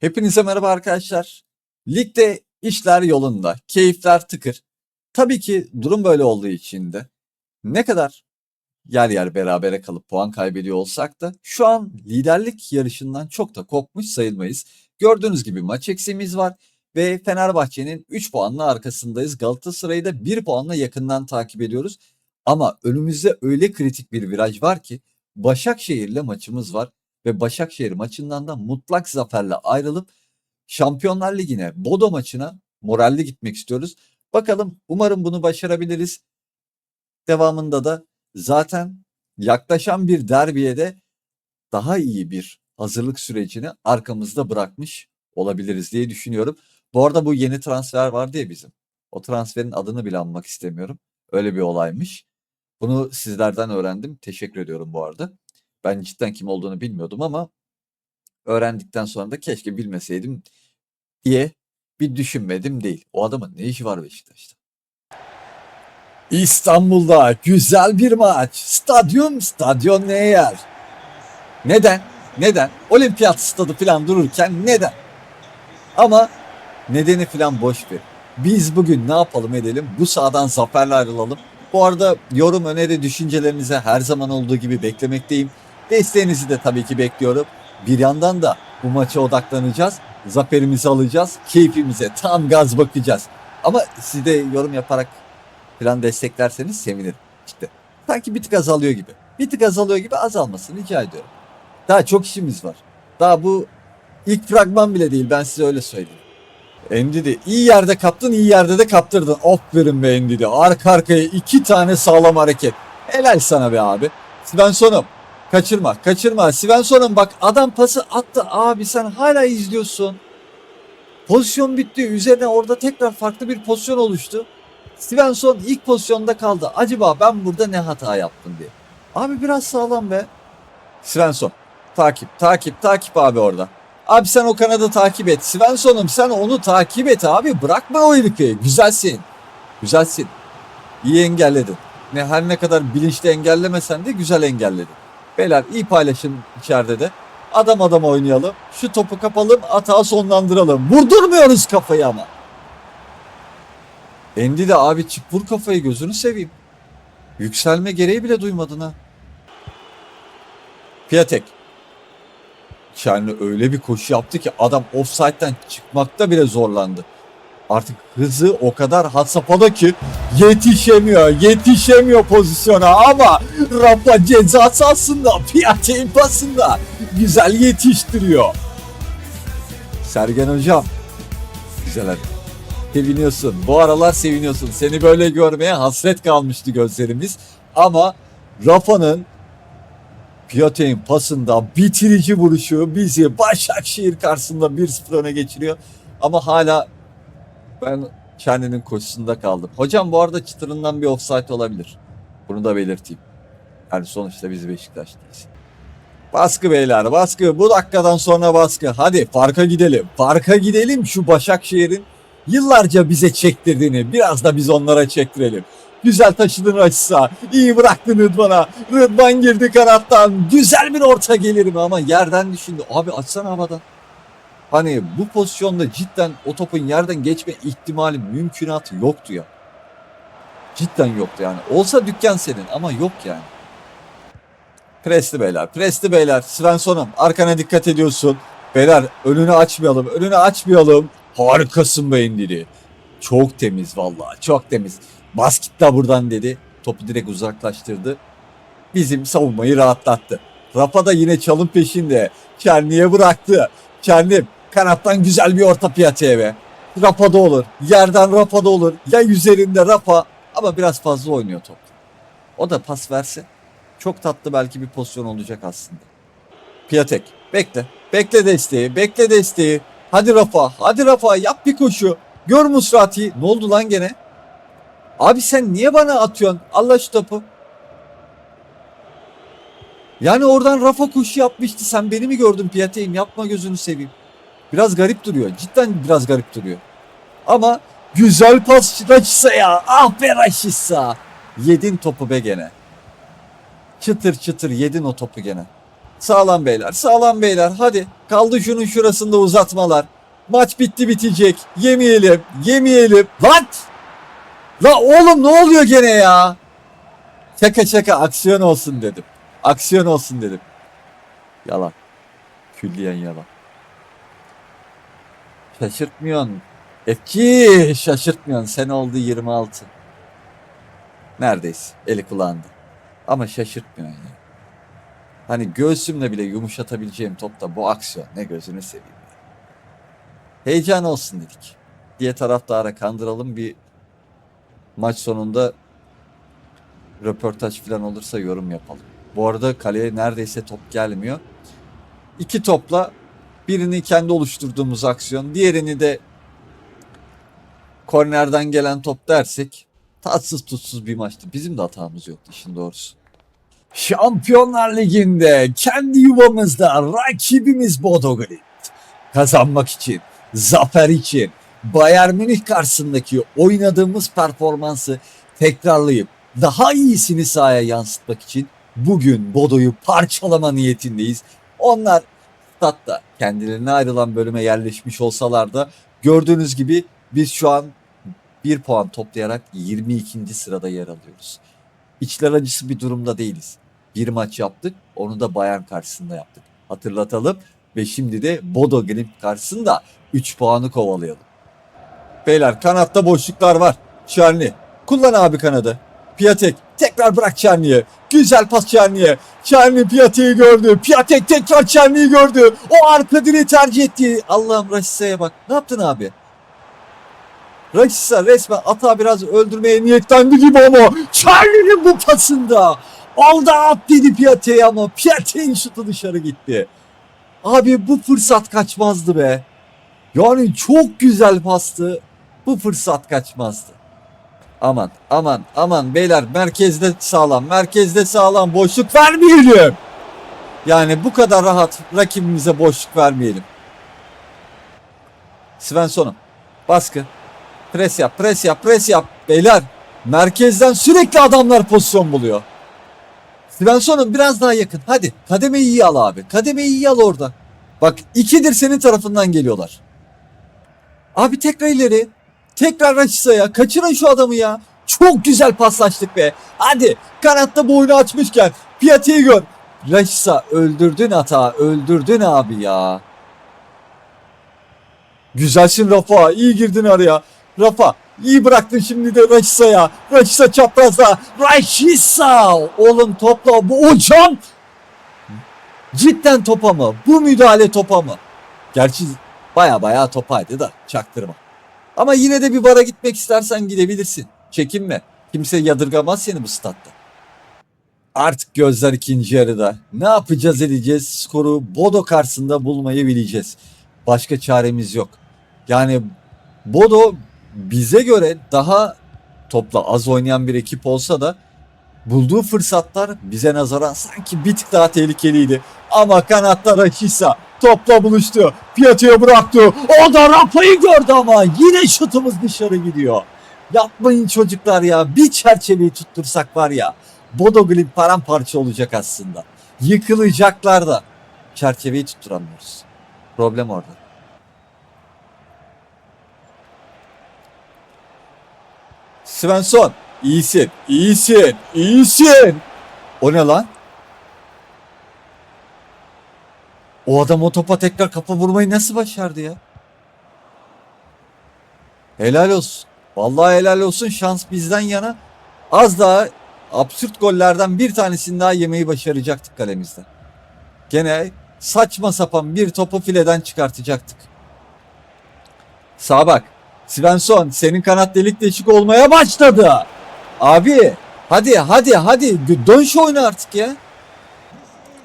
Hepinize merhaba arkadaşlar. Ligde işler yolunda, keyifler tıkır. Tabii ki durum böyle olduğu için de ne kadar yer yer berabere kalıp puan kaybediyor olsak da şu an liderlik yarışından çok da kopmuş sayılmayız. Gördüğünüz gibi maç eksiğimiz var ve Fenerbahçe'nin 3 puanla arkasındayız. Galatasaray'ı da 1 puanla yakından takip ediyoruz. Ama önümüzde öyle kritik bir viraj var ki Başakşehir'le maçımız var ve Başakşehir maçından da mutlak zaferle ayrılıp Şampiyonlar Ligi'ne, Bodo maçına moralli gitmek istiyoruz. Bakalım umarım bunu başarabiliriz. Devamında da zaten yaklaşan bir derbiye de daha iyi bir hazırlık sürecini arkamızda bırakmış olabiliriz diye düşünüyorum. Bu arada bu yeni transfer vardı ya bizim. O transferin adını bile anmak istemiyorum. Öyle bir olaymış. Bunu sizlerden öğrendim. Teşekkür ediyorum bu arada. Ben cidden kim olduğunu bilmiyordum ama öğrendikten sonra da keşke bilmeseydim diye bir düşünmedim değil. O adamın ne işi var Beşiktaş'ta? İstanbul'da güzel bir maç. Stadyum, stadyon neye yer? Neden? Neden? Olimpiyat stadı falan dururken neden? Ama nedeni falan boş bir. Biz bugün ne yapalım edelim? Bu sahadan zaferle ayrılalım. Bu arada yorum, öneri, düşüncelerinize her zaman olduğu gibi beklemekteyim. Desteğinizi de tabii ki bekliyorum. Bir yandan da bu maça odaklanacağız. Zaferimizi alacağız. Keyfimize tam gaz bakacağız. Ama siz de yorum yaparak falan desteklerseniz sevinirim. İşte sanki bir tık azalıyor gibi. Bir tık azalıyor gibi azalmasını rica ediyorum. Daha çok işimiz var. Daha bu ilk fragman bile değil ben size öyle söyleyeyim. Endidi iyi yerde kaptın iyi yerde de kaptırdın. Aferin be Endidi. Arka arkaya iki tane sağlam hareket. Helal sana be abi. Svensson'um kaçırma kaçırma. Svensson'um bak adam pası attı abi sen hala izliyorsun. Pozisyon bitti. Üzerine orada tekrar farklı bir pozisyon oluştu. Svensson ilk pozisyonda kaldı. Acaba ben burada ne hata yaptım diye. Abi biraz sağlam be. Svensson takip takip takip abi orada. Abi sen o kanadı takip et. Svensson'um sen onu takip et abi. Bırakma o herifi. Güzelsin. Güzelsin. İyi engelledin. Ne her ne kadar bilinçli engellemesen de güzel engelledin. Beyler iyi paylaşın içeride de. Adam adam oynayalım. Şu topu kapalım, atağı sonlandıralım. Vurdurmuyoruz kafayı ama. Endi de abi çık vur kafayı gözünü seveyim. Yükselme gereği bile duymadın ha. Piatek. Yani öyle bir koşu yaptı ki adam offside'den çıkmakta bile zorlandı. Artık hızı o kadar had ki yetişemiyor, yetişemiyor pozisyona ama Rafa ceza sahasında, Piatek'in pasında güzel yetiştiriyor. Sergen hocam, güzel hadi. Seviniyorsun. Bu aralar seviniyorsun. Seni böyle görmeye hasret kalmıştı gözlerimiz. Ama Rafa'nın Piatek'in pasında bitirici vuruşu bizi Başakşehir karşısında 1-0 öne geçiriyor. Ama hala ben kendinin koşusunda kaldım. Hocam bu arada çıtırından bir offside olabilir. Bunu da belirteyim. Yani sonuçta biz Beşiktaş'tayız. Baskı beyler baskı. Bu dakikadan sonra baskı. Hadi farka gidelim. Farka gidelim şu Başakşehir'in yıllarca bize çektirdiğini biraz da biz onlara çektirelim. Güzel taşıdın açsa. iyi bıraktın Rıdvan'a. Rıdvan girdi kanattan. Güzel bir orta gelir mi ama yerden düşündü. Abi açsana havadan. Hani bu pozisyonda cidden o topun yerden geçme ihtimali mümkünatı yoktu ya. Cidden yoktu yani. Olsa dükkan senin ama yok yani. Presli beyler, presli beyler. Svensson'um arkana dikkat ediyorsun. Beyler önünü açmayalım, önünü açmayalım. Harikasın be Indiri. Çok temiz vallahi, çok temiz. Basket da buradan dedi. Topu direkt uzaklaştırdı. Bizim savunmayı rahatlattı. Rafa da yine çalım peşinde. Çerni'ye bıraktı. Çerni kanattan güzel bir orta piyateye be. Rafa'da olur. Yerden Rafa'da olur. Ya üzerinde Rafa ama biraz fazla oynuyor top. O da pas verse çok tatlı belki bir pozisyon olacak aslında. Piatek bekle. Bekle desteği. Bekle desteği. Hadi Rafa. Hadi Rafa yap bir koşu. Gör Musrati. Ne oldu lan gene? Abi sen niye bana atıyorsun? Allah şu topu. Yani oradan Rafa koşu yapmıştı. Sen beni mi gördün Piatek'im? Yapma gözünü seveyim. Biraz garip duruyor. Cidden biraz garip duruyor. Ama güzel pas Raşisa ya. Ah be Raşisa. Yedin topu be gene. Çıtır çıtır yedin o topu gene. Sağlam beyler, sağlam beyler. Hadi kaldı şunun şurasında uzatmalar. Maç bitti bitecek. Yemeyelim, yemeyelim. Lan! La oğlum ne oluyor gene ya? Şaka şaka aksiyon olsun dedim. Aksiyon olsun dedim. Yalan. Külliyen yalan. Şaşırtmıyorsun. Etki şaşırtmıyorsun. Sen oldu 26. Neredeyse. Eli kulağında. Ama şaşırtmıyorsun ya. Hani göğsümle bile yumuşatabileceğim topta bu aksiyon. Ne gözünü seveyim. Heyecan olsun dedik. Diye taraftara kandıralım bir maç sonunda röportaj falan olursa yorum yapalım. Bu arada kaleye neredeyse top gelmiyor. İki topla birini kendi oluşturduğumuz aksiyon, diğerini de kornerden gelen top dersek tatsız tutsuz bir maçtı. Bizim de hatamız yoktu işin doğrusu. Şampiyonlar Ligi'nde kendi yuvamızda rakibimiz Bodo Glimt. Kazanmak için, zafer için, Bayern Münih karşısındaki oynadığımız performansı tekrarlayıp daha iyisini sahaya yansıtmak için bugün Bodo'yu parçalama niyetindeyiz. Onlar statta kendilerine ayrılan bölüme yerleşmiş olsalar da gördüğünüz gibi biz şu an bir puan toplayarak 22. sırada yer alıyoruz. İçler acısı bir durumda değiliz. Bir maç yaptık, onu da Bayern karşısında yaptık. Hatırlatalım ve şimdi de Bodo Glimt karşısında 3 puanı kovalayalım. Beyler kanatta boşluklar var. Çerni. Kullan abi kanadı. Piatek. Tekrar bırak Çerni'ye. Güzel pas Çerni'ye. Çerni Piatek'i gördü. Piatek tekrar Çerni'yi gördü. O arka direği tercih etti. Allah'ım Raşisa'ya bak. Ne yaptın abi? Raşisa resmen ata biraz öldürmeye niyetlendi gibi ama Çerni'nin bu pasında. Aldı at dedi Piatek'e ama Piatek'in şutu dışarı gitti. Abi bu fırsat kaçmazdı be. Yani çok güzel pastı. Bu fırsat kaçmazdı. Aman aman aman beyler merkezde sağlam merkezde sağlam boşluk vermeyelim. Yani bu kadar rahat rakibimize boşluk vermeyelim. Svensson'um baskı. Pres yap pres yap pres yap. Beyler merkezden sürekli adamlar pozisyon buluyor. Svensson'um biraz daha yakın. Hadi kademeyi iyi al abi. Kademeyi iyi al orada. Bak ikidir senin tarafından geliyorlar. Abi tekrar ileri. Tekrar Raşisa'ya. Kaçırın şu adamı ya. Çok güzel paslaştık be. Hadi kanatta boynu açmışken Piatek'i gör. Raşisa öldürdün hata. Öldürdün abi ya. Güzelsin Rafa. iyi girdin araya. Rafa iyi bıraktın şimdi de Raşisa'ya. Raşisa çaprazda. Raşisa. Oğlum topla. Bu hocam. Cidden topa mı? Bu müdahale topa mı? Gerçi baya baya topaydı da çaktırma. Ama yine de bir bara gitmek istersen gidebilirsin. Çekinme. Kimse yadırgamaz seni bu statta. Artık gözler ikinci yarıda. Ne yapacağız edeceğiz? Skoru Bodo karşısında bulmayı bileceğiz. Başka çaremiz yok. Yani Bodo bize göre daha topla az oynayan bir ekip olsa da bulduğu fırsatlar bize nazaran sanki bir tık daha tehlikeliydi. Ama kanatta Rakisa topla buluştu. Piatek'e bıraktı. O da Rafa'yı gördü ama yine şutumuz dışarı gidiyor. Yapmayın çocuklar ya. Bir çerçeveyi tuttursak var ya. Bodo Glimt paramparça olacak aslında. Yıkılacaklar da. Çerçeveyi tutturamıyoruz. Problem orada. Svensson iyisin, iyisin, iyisin. O ne lan? O adam o topa tekrar kafa vurmayı nasıl başardı ya? Helal olsun. Vallahi helal olsun. Şans bizden yana. Az daha absürt gollerden bir tanesini daha yemeyi başaracaktık kalemizde. Gene saçma sapan bir topu fileden çıkartacaktık. Sağa bak. Svensson senin kanat delik deşik olmaya başladı. Abi hadi hadi hadi dön şu oyunu artık ya.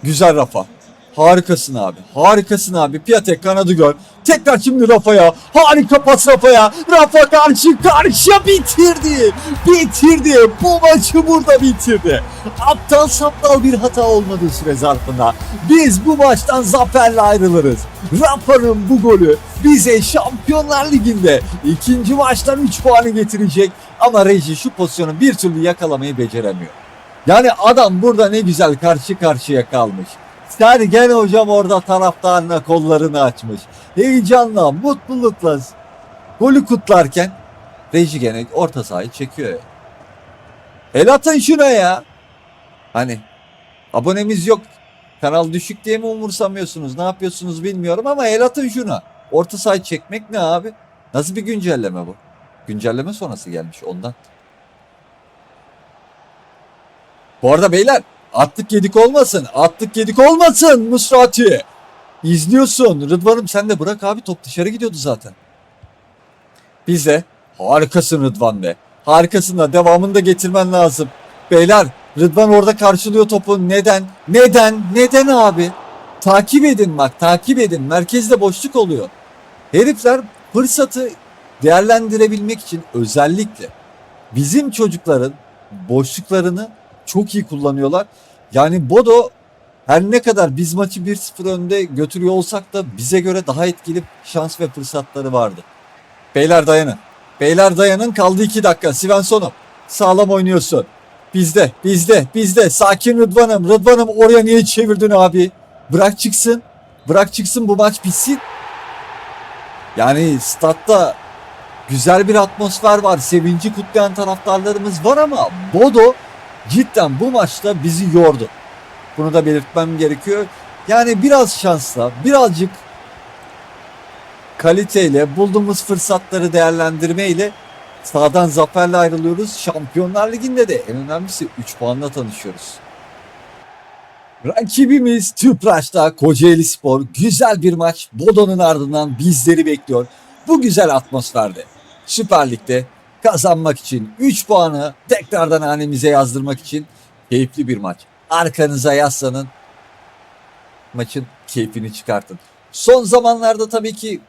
Güzel Rafa. Harikasın abi. Harikasın abi. Piatek kanadı gör. Tekrar şimdi Rafa'ya. Harika pas Rafa'ya. Rafa karşı karşıya bitirdi. Bitirdi. Bu maçı burada bitirdi. Aptal saptal bir hata olmadığı süre zarfında. Biz bu maçtan zaferle ayrılırız. Rafa'nın bu golü bize Şampiyonlar Ligi'nde ikinci maçtan 3 puanı getirecek. Ama Reji şu pozisyonu bir türlü yakalamayı beceremiyor. Yani adam burada ne güzel karşı karşıya kalmış. Sergen hocam orada taraftarına kollarını açmış. Heyecanla, mutlulukla golü kutlarken reji gene orta sahayı çekiyor ya. El atın şuna ya. Hani abonemiz yok. Kanal düşük diye mi umursamıyorsunuz? Ne yapıyorsunuz bilmiyorum ama el atın şuna. Orta sahayı çekmek ne abi? Nasıl bir güncelleme bu? Güncelleme sonrası gelmiş ondan. Bu arada beyler attık yedik olmasın. Attık yedik olmasın Musrati. İzliyorsun. Rıdvan'ım sen de bırak abi top dışarı gidiyordu zaten. Biz de harikasın Rıdvan be. Harikasın da devamını da getirmen lazım. Beyler Rıdvan orada karşılıyor topu. Neden? Neden? Neden abi? Takip edin bak takip edin. Merkezde boşluk oluyor. Herifler fırsatı değerlendirebilmek için özellikle bizim çocukların boşluklarını çok iyi kullanıyorlar. Yani Bodo her ne kadar biz maçı 1-0 önde götürüyor olsak da bize göre daha etkili şans ve fırsatları vardı. Beyler dayanın. Beyler dayanın kaldı 2 dakika. Svensson'um sağlam oynuyorsun. Bizde, bizde, bizde. Sakin Rıdvan'ım. Rıdvan'ım oraya niye çevirdin abi? Bırak çıksın. Bırak çıksın bu maç bitsin. Yani statta güzel bir atmosfer var. Sevinci kutlayan taraftarlarımız var ama Bodo cidden bu maçta bizi yordu. Bunu da belirtmem gerekiyor. Yani biraz şansla, birazcık kaliteyle, bulduğumuz fırsatları değerlendirmeyle sahadan zaferle ayrılıyoruz. Şampiyonlar Ligi'nde de en önemlisi 3 puanla tanışıyoruz. Rakibimiz Tüpraş'ta Kocaeli Spor. Güzel bir maç. Bodo'nun ardından bizleri bekliyor. Bu güzel atmosferde. Süper Lig'de kazanmak için 3 puanı tekrardan hanemize yazdırmak için keyifli bir maç. Arkanıza yaslanın. Maçın keyfini çıkartın. Son zamanlarda tabii ki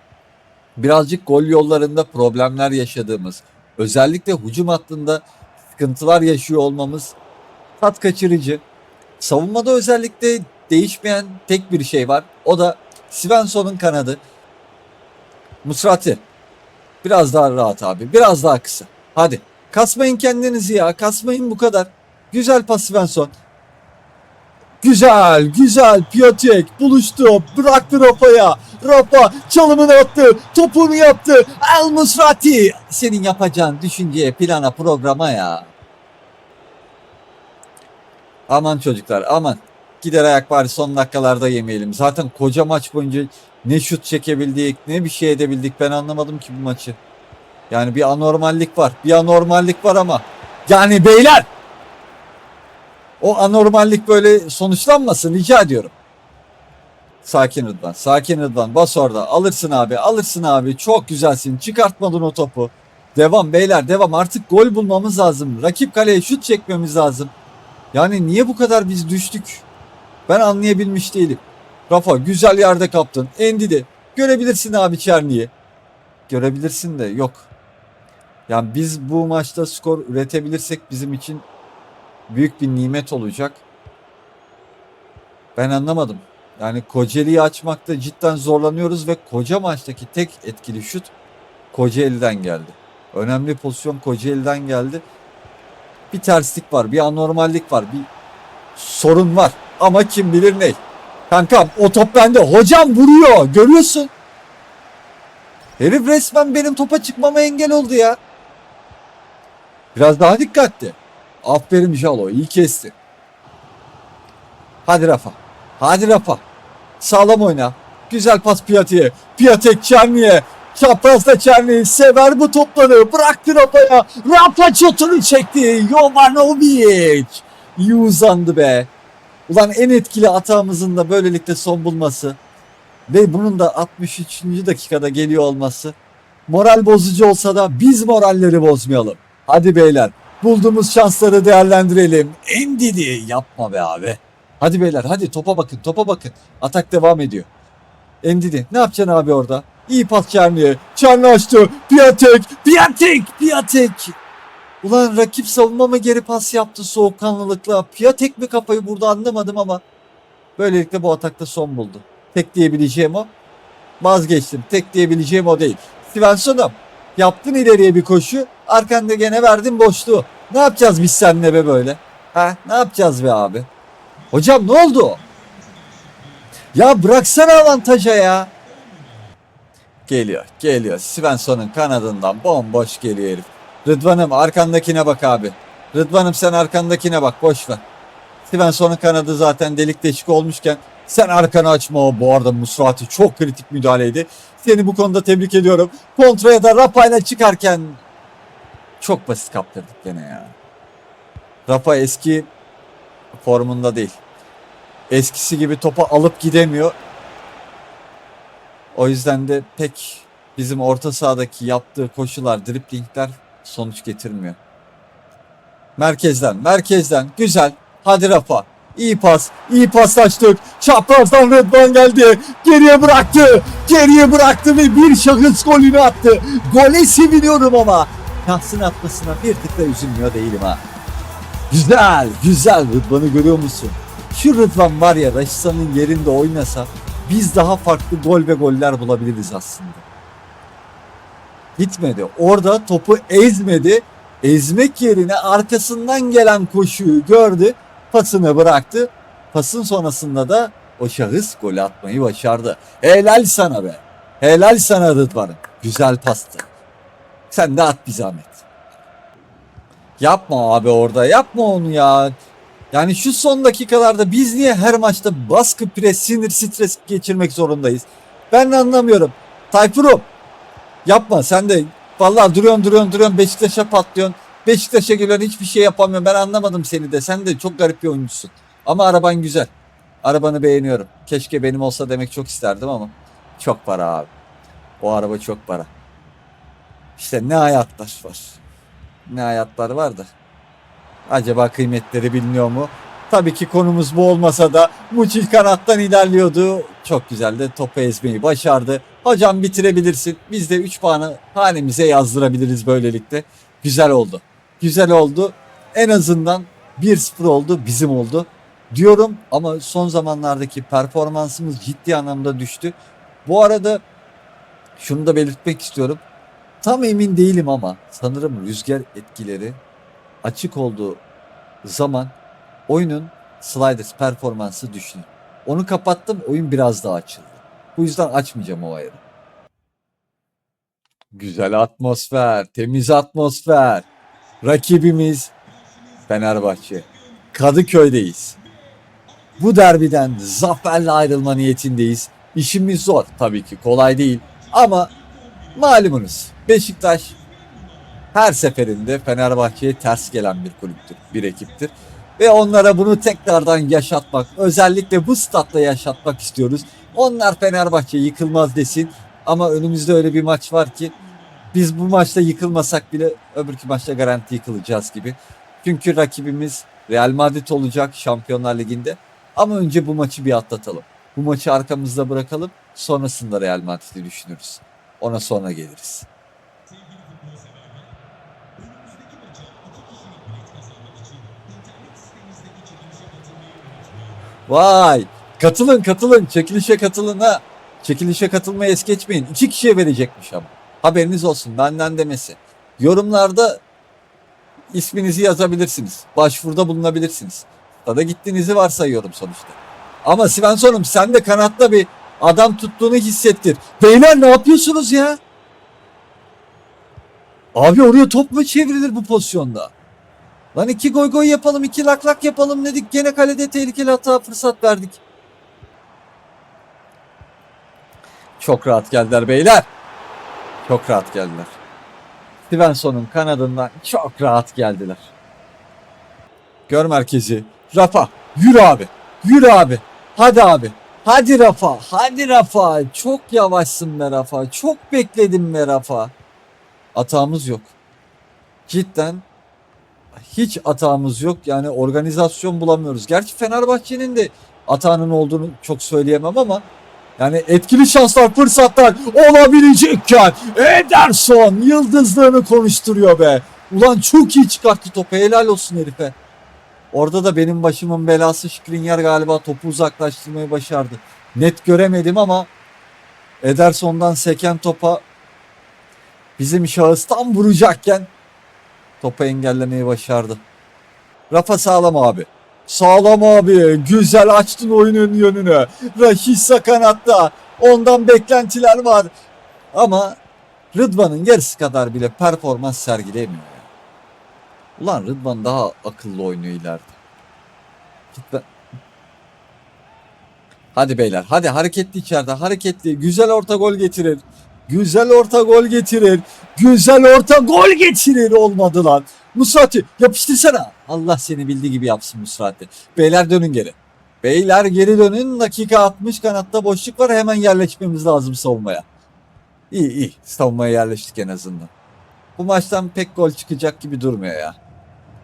birazcık gol yollarında problemler yaşadığımız, özellikle hücum hattında sıkıntılar yaşıyor olmamız tat kaçırıcı. Savunmada özellikle değişmeyen tek bir şey var. O da Svensson'un kanadı. Musrati. Biraz daha rahat abi. Biraz daha kısa. Hadi. Kasmayın kendinizi ya. Kasmayın bu kadar. Güzel pas Svensson. Güzel, güzel. Piatek buluştu. Bıraktı Rafa'ya. Rafa çalımını attı. Topunu yaptı. El Musrati. Senin yapacağın düşünceye, plana, programa ya. Aman çocuklar aman. Gider ayak bari son dakikalarda yemeyelim. Zaten koca maç boyunca ne şut çekebildik ne bir şey edebildik ben anlamadım ki bu maçı. Yani bir anormallik var. Bir anormallik var ama. Yani beyler. O anormallik böyle sonuçlanmasın rica ediyorum. Sakin Rıdvan. Sakin Rıdvan. Bas orada. Alırsın abi. Alırsın abi. Çok güzelsin. Çıkartmadın o topu. Devam beyler devam. Artık gol bulmamız lazım. Rakip kaleye şut çekmemiz lazım. Yani niye bu kadar biz düştük? Ben anlayabilmiş değilim. Rafa güzel yerde kaptın. Endi de görebilirsin abi Çerni'yi. Görebilirsin de yok. Yani biz bu maçta skor üretebilirsek bizim için büyük bir nimet olacak. Ben anlamadım. Yani Kocaeli'yi açmakta cidden zorlanıyoruz ve koca maçtaki tek etkili şut Kocaeli'den geldi. Önemli pozisyon Kocaeli'den geldi. Bir terslik var, bir anormallik var, bir sorun var. Ama kim bilir ne. Kankam o top bende. Hocam vuruyor. Görüyorsun. Herif resmen benim topa çıkmama engel oldu ya. Biraz daha dikkatli. Aferin Jalo. iyi kesti. Hadi Rafa. Hadi Rafa. Sağlam oyna. Güzel pas Piatek'e. Piatek Çerni'ye. Çaprazda Çerni sever bu topları. Bıraktı Rafa'ya. Rafa çotunu çekti. Jovanovic. İyi uzandı be. Ulan en etkili atağımızın da böylelikle son bulması ve bunun da 63. dakikada geliyor olması moral bozucu olsa da biz moralleri bozmayalım. Hadi beyler bulduğumuz şansları değerlendirelim. Endidi yapma be abi. Hadi beyler hadi topa bakın topa bakın. Atak devam ediyor. Endidi ne yapacaksın abi orada? İyi pas Çerni'ye. Çerni açtı. Piatek. Piatek. Piatek. Ulan rakip savunma mı geri pas yaptı soğukkanlılıkla? Piatek mi kafayı burada anlamadım ama. Böylelikle bu atakta son buldu. Tek diyebileceğim o. Vazgeçtim. Tek diyebileceğim o değil. Svensson'um yaptın ileriye bir koşu. Arkanda gene verdin boşluğu. Ne yapacağız biz seninle be böyle? Ha ne yapacağız be abi? Hocam ne oldu? Ya bıraksana avantaja ya. Geliyor, geliyor. Svensson'un kanadından bomboş geliyor herif. Rıdvan'ım arkandakine bak abi. Rıdvan'ım sen arkandakine bak boş ver. Svensson'un kanadı zaten delik deşik olmuşken sen arkanı açma o. Bu arada Musrati çok kritik müdahaleydi. Seni bu konuda tebrik ediyorum. Kontraya da Rapa'yla çıkarken çok basit kaptırdık gene ya. Rapa eski formunda değil. Eskisi gibi topa alıp gidemiyor. O yüzden de pek bizim orta sahadaki yaptığı koşular, driplingler sonuç getirmiyor. Merkezden, merkezden. Güzel. Hadi Rafa. İyi pas. iyi paslaştık. Çaprazdan Rıdvan geldi. Geriye bıraktı. Geriye bıraktı ve bir şahıs golünü attı. Gole seviniyorum ama. Şahsın atmasına bir tık da üzülmüyor değilim ha. Güzel, güzel Rıdvan'ı görüyor musun? Şu Rıdvan var ya Raşisa'nın yerinde oynasa biz daha farklı gol ve goller bulabiliriz aslında. Gitmedi. Orada topu ezmedi. Ezmek yerine arkasından gelen koşuyu gördü. Pasını bıraktı. Pasın sonrasında da o şahıs golü atmayı başardı. Helal sana be. Helal sana Rıdvan'ım. Güzel pastı. Sen de at bir zahmet. Yapma abi orada. Yapma onu ya. Yani şu son dakikalarda biz niye her maçta baskı, pres, sinir, stres geçirmek zorundayız? Ben de anlamıyorum. Tayfur'um yapma sen de vallahi duruyorsun duruyorsun duruyorsun Beşiktaş'a patlıyorsun. Beşiktaş'a geliyorsun hiçbir şey yapamıyorsun. Ben anlamadım seni de. Sen de çok garip bir oyuncusun. Ama araban güzel. Arabanı beğeniyorum. Keşke benim olsa demek çok isterdim ama çok para abi. O araba çok para. İşte ne hayatlar var. Ne hayatlar var da. Acaba kıymetleri biliniyor mu? Tabii ki konumuz bu olmasa da Muçil kanattan ilerliyordu. Çok güzel de topu ezmeyi başardı. Hocam bitirebilirsin. Biz de 3 puanı hanemize yazdırabiliriz böylelikle. Güzel oldu. Güzel oldu. En azından 1-0 oldu bizim oldu. Diyorum ama son zamanlardaki performansımız ciddi anlamda düştü. Bu arada şunu da belirtmek istiyorum. Tam emin değilim ama sanırım rüzgar etkileri açık olduğu zaman oyunun sliders performansı düştü. Onu kapattım oyun biraz daha açıldı. Bu yüzden açmayacağım o ayarı. Güzel atmosfer, temiz atmosfer. Rakibimiz Fenerbahçe. Kadıköy'deyiz. Bu derbiden zaferle ayrılma niyetindeyiz. İşimiz zor tabii ki kolay değil ama malumunuz Beşiktaş her seferinde Fenerbahçe'ye ters gelen bir kulüptür, bir ekiptir. Ve onlara bunu tekrardan yaşatmak, özellikle bu statla yaşatmak istiyoruz. Onlar Fenerbahçe yıkılmaz desin ama önümüzde öyle bir maç var ki biz bu maçta yıkılmasak bile öbürkü maçta garanti yıkılacağız gibi. Çünkü rakibimiz Real Madrid olacak Şampiyonlar Ligi'nde. Ama önce bu maçı bir atlatalım. Bu maçı arkamızda bırakalım. Sonrasında Real Madrid'i düşünürüz. Ona sonra geliriz. Vay! Katılın katılın. Çekilişe katılın ha. Çekilişe katılmayı es geçmeyin. İki kişiye verecekmiş ama. Haberiniz olsun benden demesi. Yorumlarda isminizi yazabilirsiniz. Başvuruda bulunabilirsiniz. Da gittiğinizi varsayıyorum sonuçta. Ama Svensson'um sen de kanatta bir adam tuttuğunu hissettir. Beyler ne yapıyorsunuz ya? Abi oraya top mu çevrilir bu pozisyonda? Lan iki goy goy yapalım, iki lak lak yapalım dedik. Gene kalede tehlikeli hata fırsat verdik. Çok rahat geldiler beyler. Çok rahat geldiler. Svensson'un kanadından çok rahat geldiler. Gör merkezi. Rafa. Yürü abi. Yürü abi. Hadi abi. Hadi Rafa. Hadi Rafa. Çok yavaşsın be Rafa. Çok bekledim be Rafa. Atağımız yok. Cidden hiç atağımız yok. Yani organizasyon bulamıyoruz. Gerçi Fenerbahçe'nin de atağının olduğunu çok söyleyemem ama yani etkili şanslar, fırsatlar olabilecekken Ederson yıldızlığını konuşturuyor be. Ulan çok iyi çıkarttı topu. Helal olsun herife. Orada da benim başımın belası Skriniar galiba topu uzaklaştırmayı başardı. Net göremedim ama Ederson'dan seken topa bizim şahıs tam vuracakken topu engellemeyi başardı. Rafa sağlam abi. Sağlam abi. Güzel açtın oyunun yönünü. Rahisa kanatta. Ondan beklentiler var. Ama Rıdvan'ın yarısı kadar bile performans sergileyemiyor. Ulan Rıdvan daha akıllı oynuyor ileride. Gitme. Hadi beyler hadi hareketli içeride hareketli güzel orta gol getirir. Güzel orta gol getirir. Güzel orta gol getirir olmadı lan. Musrati yapıştırsana. Allah seni bildiği gibi yapsın Musrati. Beyler dönün geri. Beyler geri dönün. Dakika 60 kanatta boşluk var. Hemen yerleşmemiz lazım savunmaya. İyi iyi. Savunmaya yerleştik en azından. Bu maçtan pek gol çıkacak gibi durmuyor ya.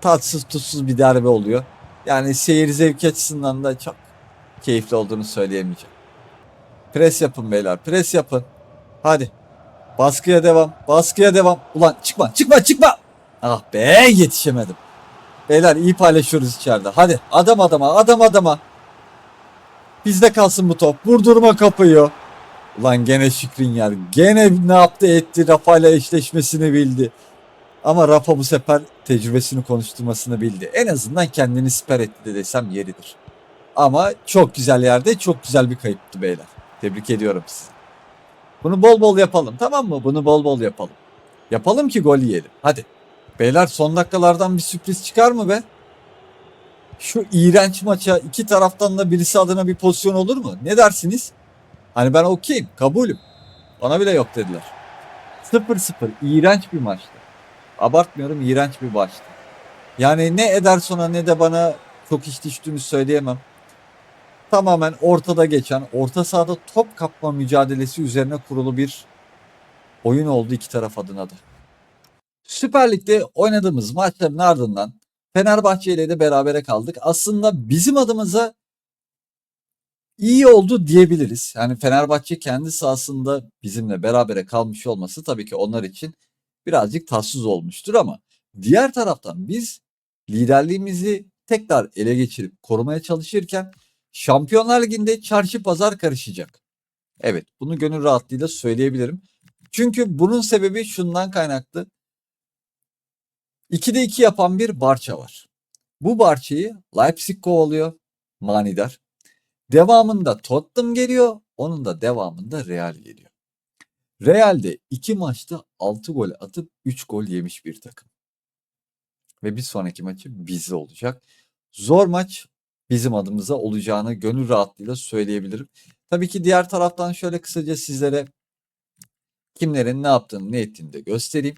Tatsız tutsuz bir derbi oluyor. Yani seyir zevki açısından da çok keyifli olduğunu söyleyemeyeceğim. Pres yapın beyler. Pres yapın. Hadi. Baskıya devam. Baskıya devam. Ulan çıkma çıkma çıkma. Ah be yetişemedim. Beyler iyi paylaşıyoruz içeride. Hadi adam adama adam adama. Bizde kalsın bu top. Vurdurma kapıyı. Ulan gene Şükrin yer. Gene ne yaptı etti. Rafa ile eşleşmesini bildi. Ama Rafa bu sefer tecrübesini konuşturmasını bildi. En azından kendini siper etti de desem yeridir. Ama çok güzel yerde çok güzel bir kayıptı beyler. Tebrik ediyorum sizi. Bunu bol bol yapalım tamam mı? Bunu bol bol yapalım. Yapalım ki gol yiyelim. Hadi. Beyler son dakikalardan bir sürpriz çıkar mı be? Şu iğrenç maça iki taraftan da birisi adına bir pozisyon olur mu? Ne dersiniz? Hani ben okeyim, kabulüm. Bana bile yok dediler. 0-0 iğrenç bir maçtı. Abartmıyorum iğrenç bir maçtı. Yani ne Ederson'a ne de bana çok iş düştüğünü söyleyemem. Tamamen ortada geçen, orta sahada top kapma mücadelesi üzerine kurulu bir oyun oldu iki taraf adına da. Süper Lig'de oynadığımız maçların ardından Fenerbahçe ile de berabere kaldık. Aslında bizim adımıza iyi oldu diyebiliriz. Yani Fenerbahçe kendi sahasında bizimle berabere kalmış olması tabii ki onlar için birazcık tatsız olmuştur ama diğer taraftan biz liderliğimizi tekrar ele geçirip korumaya çalışırken Şampiyonlar Ligi'nde çarşı pazar karışacak. Evet bunu gönül rahatlığıyla söyleyebilirim. Çünkü bunun sebebi şundan kaynaklı. 2'de 2 yapan bir Barça var. Bu Barça'yı Leipzig kovalıyor. Manidar. Devamında Tottenham geliyor. Onun da devamında Real geliyor. Real'de 2 maçta 6 gol atıp 3 gol yemiş bir takım. Ve bir sonraki maçı bizde olacak. Zor maç bizim adımıza olacağını gönül rahatlığıyla söyleyebilirim. Tabii ki diğer taraftan şöyle kısaca sizlere kimlerin ne yaptığını ne ettiğini de göstereyim.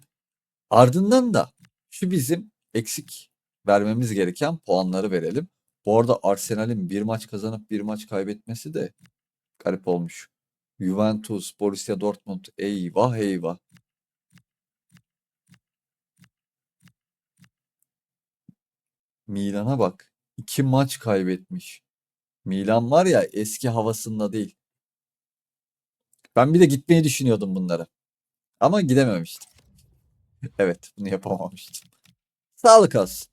Ardından da şu bizim eksik vermemiz gereken puanları verelim. Bu arada Arsenal'in bir maç kazanıp bir maç kaybetmesi de garip olmuş. Juventus, Borussia Dortmund eyvah eyvah. Milan'a bak. iki maç kaybetmiş. Milan var ya eski havasında değil. Ben bir de gitmeyi düşünüyordum bunlara. Ama gidememiştim. Evet bunu yapamamıştım. Sağlık olsun.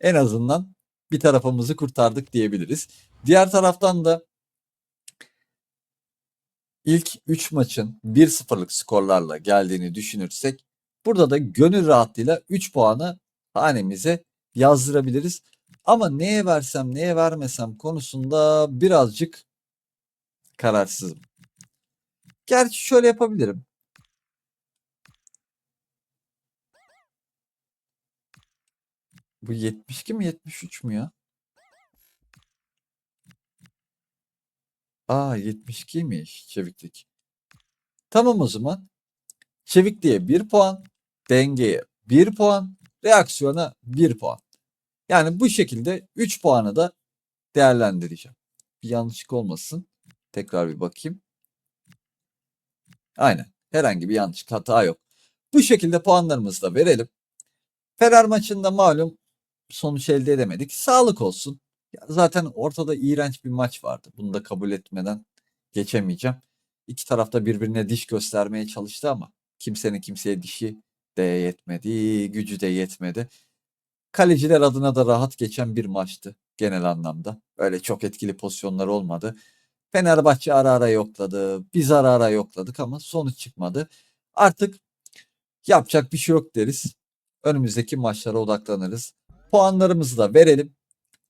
En azından bir tarafımızı kurtardık diyebiliriz. Diğer taraftan da ilk 3 maçın 1-0'lık skorlarla geldiğini düşünürsek burada da gönül rahatlığıyla 3 puanı hanemize yazdırabiliriz. Ama neye versem neye vermesem konusunda birazcık kararsızım. Gerçi şöyle yapabilirim. Bu 72 mi 73 mü ya? Aa 72'ymiş çeviklik. Tamam o zaman. Çevikliğe 1 puan, dengeye 1 puan, reaksiyona 1 puan. Yani bu şekilde 3 puanı da değerlendireceğim. Bir yanlışlık olmasın. Tekrar bir bakayım. Aynen. Herhangi bir yanlış hata yok. Bu şekilde puanlarımızı da verelim. Fener maçında malum sonuç elde edemedik. Sağlık olsun. Zaten ortada iğrenç bir maç vardı. Bunu da kabul etmeden geçemeyeceğim. İki tarafta birbirine diş göstermeye çalıştı ama kimsenin kimseye dişi de yetmedi, gücü de yetmedi. Kaleciler adına da rahat geçen bir maçtı genel anlamda. Öyle çok etkili pozisyonlar olmadı. Fenerbahçe ara ara yokladı. Biz ara ara yokladık ama sonuç çıkmadı. Artık yapacak bir şey yok deriz. Önümüzdeki maçlara odaklanırız. Puanlarımızı da verelim.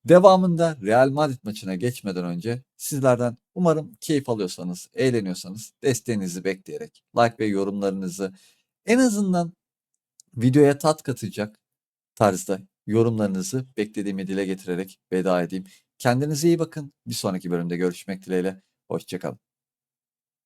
Devamında Real Madrid maçına geçmeden önce sizlerden umarım keyif alıyorsanız, eğleniyorsanız desteğinizi bekleyerek like ve yorumlarınızı en azından videoya tat katacak tarzda yorumlarınızı beklediğimi dile getirerek veda edeyim. Kendinize iyi bakın. Bir sonraki bölümde görüşmek dileğiyle. Hoşçakalın.